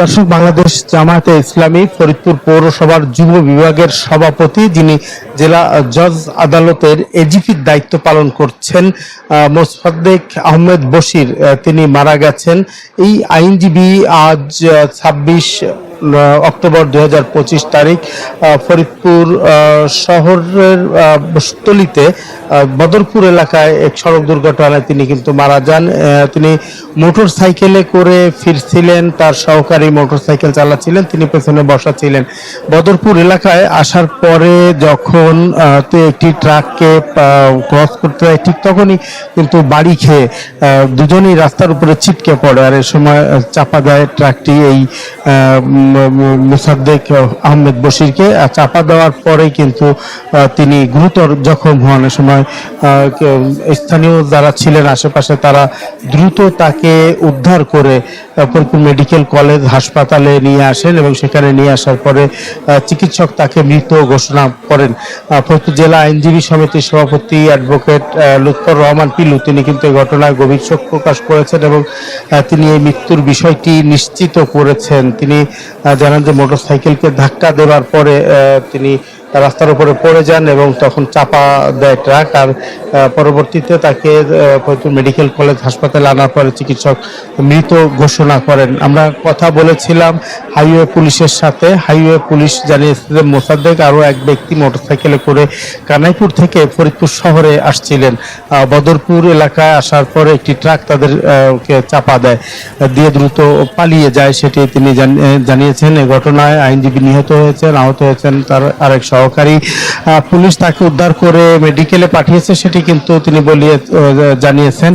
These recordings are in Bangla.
দর্শক, বাংলাদেশ জামায়াতে ইসলামী ফরিদপুর পৌরসভার যুব বিভাগের সভাপতি, যিনি জেলা জজ আদালতের এজিপির দায়িত্ব পালন করছেন মোসফাদ্দেক আহমেদ বশির তিনি মারা গেছেন। এই আইনজীবী আজ ছাব্বিশ অক্টোবর দু হাজার পঁচিশ তারিখ ফরিদপুর শহরের আহ, বদরপুর এলাকায় এক সড়ক দুর্ঘটনায় তিনি কিন্তু মারা যান। তিনি মোটর সাইকেলে করে ফিরছিলেন তার সহকারী মোটর সাইকেল চালাচ্ছিলেন তিনি পেছনে বসা ছিলেন। বদরপুর এলাকায় আসার পরে যখন একটি ট্রাককে ক্রস করতে হয় ঠিক তখনই কিন্তু বাড়ি খেয়ে দুজনেই রাস্তার উপরে ছিটকে পড়ে। আর এ সময় চাপা দেয় ট্রাকটি। এই মুসাদ্দেক আহমেদ বশিরকে চাপা দেওয়ার পরেই কিন্তু তিনি গুরুতর জখম হন। সময় স্থানীয় যারা ছিলেন আশেপাশে, তারা দ্রুত তাকে উদ্ধার করে ফরিদপুর মেডিকেল কলেজ হাসপাতালে নিয়ে আসেন এবং সেখানে নিয়ে আসার পরে চিকিৎসক তাকে মৃত ঘোষণা করেন। ফরিদপুর জেলা আইনজীবী সমিতির সভাপতি অ্যাডভোকেট লুৎফর রহমান পিলু তিনি কিন্তু এই ঘটনায় গভীর শোক প্রকাশ করেছেন এবং তিনি এই মৃত্যুর বিষয়টি নিশ্চিত করেছেন। তিনি জানান যে মোটরসাইকেলকে ধাক্কা দেওয়ার পরে তিনি রাস্তার উপরে পড়ে যান এবং তখন চাপা দেয় ট্রাক আর পরবর্তীতে তাকে মেডিকেল কলেজ হাসপাতালে আনার পরে চিকিৎসক মৃত ঘোষণা করেন। আমরা কথা বলেছিলাম হাইওয়ে পুলিশের সাথে। হাইওয়ে পুলিশ জানিয়েছে যে মোসাদ্দেক আরও এক ব্যক্তি মোটরসাইকেলে করে কানাইপুর থেকে ফরিদপুর শহরে আসছিলেন। বদরপুর এলাকায় আসার পরে একটি ট্রাক তাদের চাপা দেয়, দিয়ে দ্রুত পালিয়ে যায়, সেটি তিনি জানিয়েছেন। এই ঘটনায় আইনজীবী নিহত হয়েছেন, আহত হয়েছেন তার আরেক সহকারী পুলিশ তাকে উদ্ধার করে মেডিকেলে পাঠিয়েছে সেটি কিন্তু তিনি বলিয়ে জানিয়েছেন।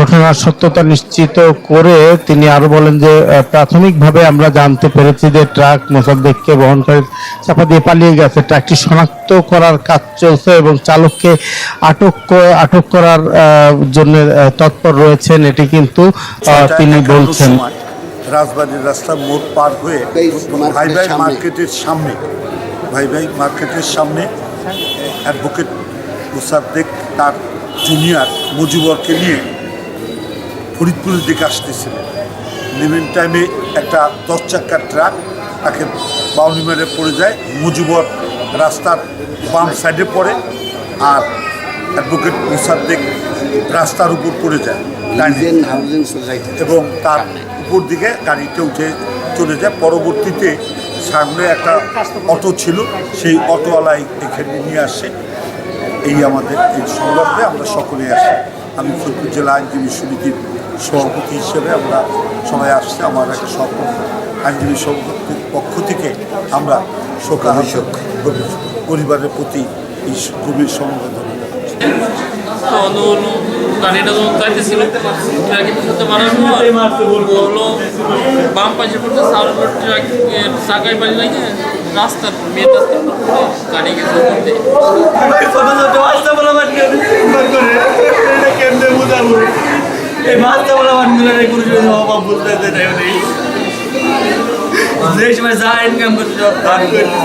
ঘটনার সত্যতা নিশ্চিত করে তিনি আরও বলেন যে প্রাথমিকভাবে আমরা জানতে পেরেছি যে ট্রাক মোসাদ্দেককে বহন করে চাপা দিয়ে পালিয়ে গেছে। ট্রাকটি শনাক্ত করার কাজ চলছে এবং চালককে আটক আটক করার জন্য তৎপর রয়েছেন এটি কিন্তু তিনি বলছেন। রাজবাড়ির রাস্তা মোড় পার হয়ে ভাই ভাই মার্কেটের সামনে ভাই ভাই মার্কেটের সামনে অ্যাডভোকেট মুসাদ্দেক তার জুনিয়র মুজিবরকে নিয়ে ফরিদপুরের দিকে আসতেছিলেন লিভিং টাইমে একটা দশ চাক্কার ট্রাক তাকে বাউনি মেরে পড়ে যায় মুজিবর রাস্তার বাম সাইডে পড়ে আর অ্যাডভোকেট মুসাদ্দেক রাস্তার উপর পড়ে যায়। এবং তার উপর দিকে গাড়িতে উঠে চলে যায়। পরবর্তীতে সামনে একটা অটো ছিল সেই অটোওয়ালাই এখানে নিয়ে আসে। এই আমাদের এই সংদর্ভে আমরা সকলে আসি। আমি ফরিদপুর জেলা আইনজীবী সমিতির সভাপতি হিসেবে আমরা সবাই আসছি আমার একটা সহ আইনজীবী সমিতির পক্ষ থেকে আমরা শোকাহত পরিবারের প্রতি এই গভীর সমবেদনা। তখন হলো গাড়িটা যখন যাইতেছিল ট্রাকের সাথে মারার পর হলো বাম পাশে পড়তে সাউন্ড ট্রাকের চাকায় বাড়ি লাগে রাস্তার মেন রাস্তার গাড়ি গেছে ওখান এই মাছটা বলা বান্ধব কোনো অভাব বুঝতে দেয় যে সময় যা ইনকাম করতে